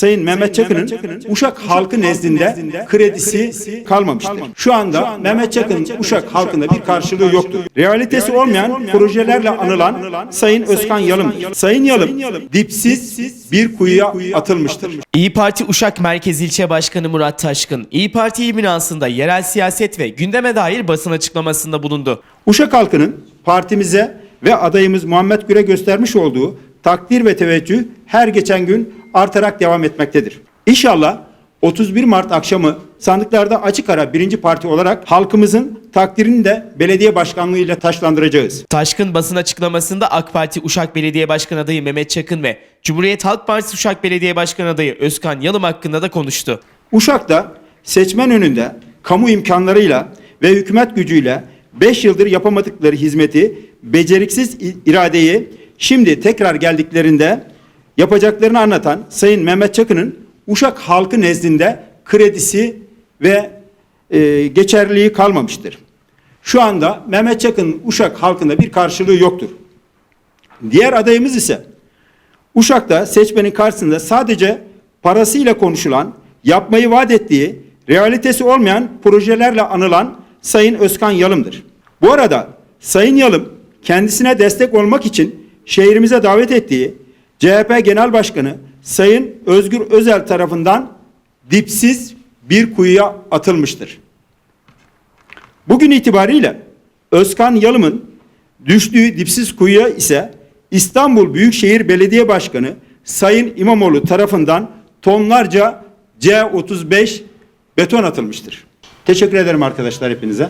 Sayın Mehmet Çakır'ın Uşak halkı nezdinde kredisi kalmamıştır. Şu anda Mehmet Çakır'ın Uşak halkında bir karşılığı yoktur. Realitesi olmayan projelerle anılan Sayın Özkan Yalım'dır. Sayın Yalım dipsiz bir kuyuya atılmıştır. İyi Parti Uşak Merkez İlçe Başkanı Murat Taşkın, İyi Parti il binasında yerel siyaset ve gündeme dair basın açıklamasında bulundu. Uşak halkının partimize ve adayımız Muhammed Gür'e göstermiş olduğu takdir ve teveccüh her geçen gün artarak devam etmektedir. İnşallah 31 Mart akşamı sandıklarda açık ara birinci parti olarak halkımızın takdirini de belediye başkanlığıyla taşlandıracağız. Taşkın basın açıklamasında AK Parti Uşak Belediye Başkanı adayı Mehmet Çakın ve Cumhuriyet Halk Partisi Uşak Belediye Başkanı adayı Özkan Yalım hakkında da konuştu. Uşak'ta seçmen önünde kamu imkanlarıyla ve hükümet gücüyle 5 yıldır yapamadıkları hizmeti, beceriksiz iradeyi şimdi tekrar geldiklerinde yapacaklarını anlatan Sayın Mehmet Çakı'nın Uşak halkı nezdinde kredisi ve e, geçerliliği kalmamıştır. Şu anda Mehmet Çakı'nın Uşak halkında bir karşılığı yoktur. Diğer adayımız ise Uşak'ta seçmenin karşısında sadece parasıyla konuşulan, yapmayı vaat ettiği, realitesi olmayan projelerle anılan Sayın Özkan Yalım'dır. Bu arada Sayın Yalım kendisine destek olmak için şehrimize davet ettiği CHP Genel Başkanı Sayın Özgür Özel tarafından dipsiz bir kuyuya atılmıştır. Bugün itibariyle Özkan Yalım'ın düştüğü dipsiz kuyuya ise İstanbul Büyükşehir Belediye Başkanı Sayın İmamoğlu tarafından tonlarca C35 beton atılmıştır. Teşekkür ederim arkadaşlar hepinize.